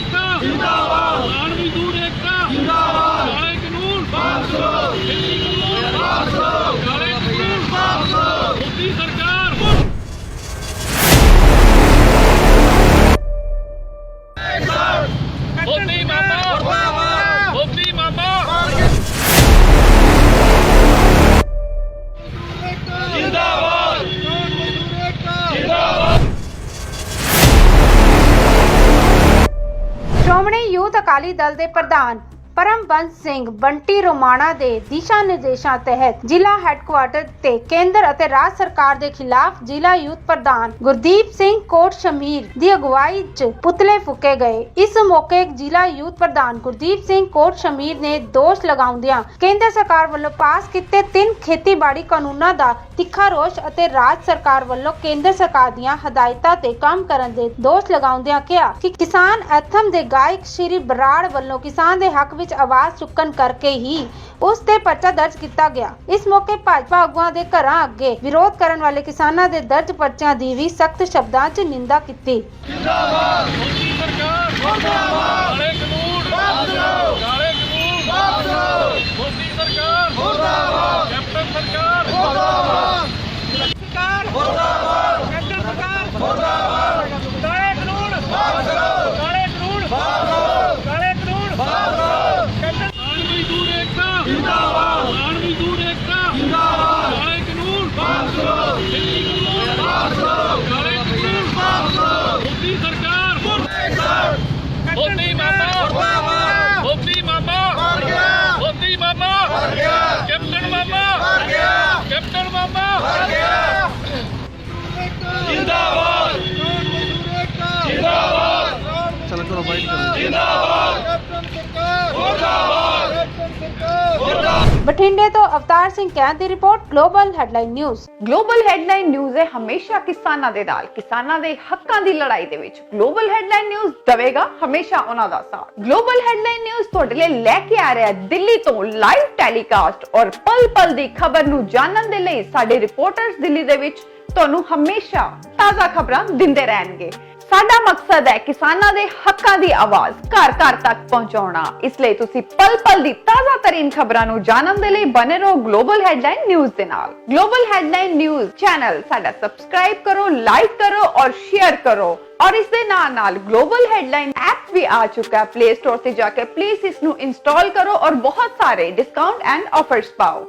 ਏਕਤਾ ਜਿੰਦਾਬਾਦ ਸ਼੍ਰੋਮਣੀ ਅਕਾਲੀ ਦਲ ਦੇ ਪ੍ਰਧਾਨ ਪਰਮਬੰਸ ਸਿੰਘ ਬੰਟੀ ਰੋਮਾਣਾ ਦੇ ਦਿਸ਼ਾ ਨਿਰਦੇਸ਼ਾਂ ਤਹਿਤ ਜ਼ਿਲ੍ਹਾ ਹੈੱਡਕੁਆਰਟਰ ਤੇ ਕੇਂਦਰ ਅਤੇ ਰਾਜ ਸਰਕਾਰ ਦੇ ਖਿਲਾਫ ਜ਼ਿਲ੍ਹਾ ਯੂਥ ਪ੍ਰਧਾਨ ਗੁਰਦੀਪ ਸਿੰਘ ਕੋਟ ਸ਼ਮੀਰ ਦੀ ਅਗਵਾਈ 'ਚ ਪੁਤਲੇ ਫੂਕੇ ਗਏ। ਇਸ ਮੌਕੇ ਜ਼ਿਲ੍ਹਾ ਯੂਥ ਪ੍ਰਧਾਨ ਗੁਰਦੀਪ ਸਿੰਘ ਕੋਟ ਸ਼ਮੀਰ ਨੇ ਦੋਸ਼ ਲਗਾਉਂਦਿਆਂ ਕੇਂਦਰ ਸਰਕਾਰ ਵੱਲੋਂ ਪਾਸ ਕੀਤੇ ਤਿੰਨ ਖੇਤੀਬਾੜੀ ਕਾਨੂੰਨਾਂ ਦਾ ਤਿੱਖਾ ਰੋਸ਼ ਅਤੇ ਰਾਜ ਸਰਕਾਰ ਵੱਲੋਂ ਕੇਂਦਰ ਸਰਕਾਰ ਦੀਆਂ ਹਦਾਇਤਾਂ ਤੇ ਕੰਮ ਕਰਨ ਦੇ ਦੋਸ਼ ਲਗਾਉਂਦਿਆਂ ਕਿਹਾ ਕਿ ਕਿਸਾਨ ਐਥਮ ਦੇ ਗਾਇਕ ਸ਼੍ਰੀ ਬਰਾੜ ਵੱਲੋਂ ਕਿਸਾਨ ਦੇ ਹੱਕ ਵਿੱਚ ਆਵਾਜ਼ ਚੁੱਕਣ ਕਰਕੇ ਹੀ ਉਸ ਤੇ ਪਰਚਾ ਦਰਜ ਕੀਤਾ ਗਿਆ। ਇਸ ਮੌਕੇ ਭਾਜਪਾ ਆਗੂਆਂ ਦੇ ਘਰਾਂ ਅੱਗੇ ਵਿਰੋਧ ਕਰਨ ਵਾਲੇ ਕਿਸਾਨਾਂ ਦੇ ਦਰਜ ਪਰਚਿਆਂ ਦੀ ਵੀ ਸਖਤ ਸ਼ਬਦਾਂ 'ਚ ਨਿੰਦਾ ਕੀਤੀ। ਮੋਦੀ ਸਰਕਾਰ ਮੁਰਦਾਬਾਦ ਕਾਲੇ ਕਾਨੂੰਨ ਵਾਪਸ ਲਓ ਕਾਲੇ ਕਾਨੂੰਨ ਵਾਪਸ ਲਓ ਮੋਦੀ ਸਰਕਾਰ ਮੁਰਦਾਬਾਦ ਕੈਪਟਨ ਸਰਕਾਰ ਮੁਰਦਾਬਾਦ ਸਰਕਾਰ ਮੁਰਦਾਬਾਦ ਕੈਪਟਨ ਸਰਕਾਰ ਮੁਰਦਾਬਾਦ ਕਾਲੇ ਕਾਨੂੰਨ ਵਾਪਸ ਲਓ ਕਾਲੇ ਕਾਨੂੰਨ ਵਾਪਸ ਲਓ ਕਾਲੇ ਕਾਨੂੰਨ ਵਾਪਸ ਲਓ ਕੈਪਟਨ ਕਿਸਾਨ ਮਜ਼ਦੂਰ ਏਕਤਾ ਜਿੰਦਾਬਾਦ ਕਿਸਾਨ ਮਜ਼ਦੂਰ ਏਕਤਾ ਜਿੰਦਾਬਾਦ ਕਾਲੇ ਕਾਨੂੰਨ ਵਾਪਸ ਲਓ ਖੇਤੀ ਕਾਨੂੰਨ ਵਾਪਸ ਲਓ ਕਾਲੇ ਕਾਨੂੰਨ ਵਾਪਸ ਲਓ ਮੋਦੀ ਸਰਕਾਰ ਮੁਰਦਾਬਾਦ ਮੋਦੀ ਮਾਮਾ ਮੁਰਦਾਬਾਦ ਮੋਦੀ ਮਾਮਾ ਮਰ ਗਿਆ ਮੋਦੀ ਮਾਮਾ ਮਰ ਗਿਆ ਕੈਪਟਨ ਮਾਮਾ ਮਰ ਗਿਆ ਕੈਪਟਨ ਮਾਮਾ ਮਰ ਗਿਆ ਜਿੰਦਾਬਾਦ ਜਿੰਦਾਬਾਦ ਕਰੋ। ਮੁਰਦਾਬਾਦ ਮੁਰਦਾਬਾਦ ਬਠਿੰਡੇ ਤੋਂ ਅਵਤਾਰ ਸਿੰਘ ਕੈਂਤ ਦੀ report global headline news global headline news ਹੈ ਹਮੇਸ਼ਾ ਕਿਸਾਨਾਂ ਦੇ ਨਾਲ ਕਿਸਾਨਾਂ ਦੇ ਹੱਕਾਂ ਦੀ ਲੜਾਈ ਦੇ ਵਿੱਚ। ਗਲੋਬਲ ਹੈਡਲਾਈਨ ਨਿਊਜ਼ ਦਵੇਗਾ ਹਮੇਸ਼ਾ ਉਹਨਾਂ ਦਾ ਸਾਥ। ਗਲੋਬਲ ਹੈਡਲਾਈਨ ਨਿਊਜ਼ ਤੁਹਾਡੇ ਲਈ ਲੈ ਕੇ ਆ ਰਿਹਾ ਹੈ ਦਿੱਲੀ ਤੋਂ ਲਾਈਵ ਟੈਲੀਕਾਸਟ ਔਰ ਪਲ ਪਲ ਦੀ ਖਬਰ ਨੂੰ ਜਾਣਨ ਦੇ ਲਈ ਸਾਡੇ ਰਿਪੋਰਟਰਸ ਦਿੱਲੀ ਦੇ ਵਿੱਚ ਤੁਹਾਨੂੰ ਹਮੇਸ਼ਾ ਤਾਜ਼ਾ ਖਬਰਾਂ ਦਿੰਦੇ ਰਹਿਣਗੇ। ਸਾਡਾ ਮਕਸਦ ਹੈ ਕਿਸਾਨਾਂ ਦੇ ਹੱਕਾਂ ਦੀ ਆਵਾਜ਼ ਘਰ ਘਰ ਤੱਕ ਪਹੁੰਚਾਉਣਾ। ਇਸ ਲਈ ਤੁਸੀਂ ਪਲ ਪਲ ਦੀ ਤਾਜ਼ਾ ਤਰੀਨ ਖਬਰਾਂ ਨੂੰ ਜਾਣਨ ਦੇ ਲਈ ਬਨੇ ਰਹੋ ਗਲੋਬਲ ਹੈਡਲਾਈਨ ਨਿਊਜ਼ ਦੇ ਨਾਲ। ਗਲੋਬਲ ਹੈਡਲਾਈਨ ਨਿਊਜ਼ ਚੈਨਲ ਸਾਡਾ ਸਬਸਕ੍ਰਾਈਬ ਕਰੋ ਲਾਈਕ ਕਰੋ ਔਰ ਸ਼ੇਅਰ ਕਰੋ। ਔਰ ਇਸ ਦੇ ਨਾਲ ਨਾਲ ਗਲੋਬਲ ਹੈਡਲਾਈਨ ਐਪ ਵੀ ਆ ਚੁੱਕਾ ਹੈ। ਪਲੇ ਸਟੋਰ ਤੇ ਜਾ ਕੇ ਪਲੀਜ਼ ਇਸ ਨੂੰ ਇੰਸਟਾਲ ਕਰੋ ਔਰ ਬਹੁਤ ਸਾਰੇ ਡਿਸਕਾਊਂਟ ਐਂਡ ਆਫਰਸ ਪਾਓ।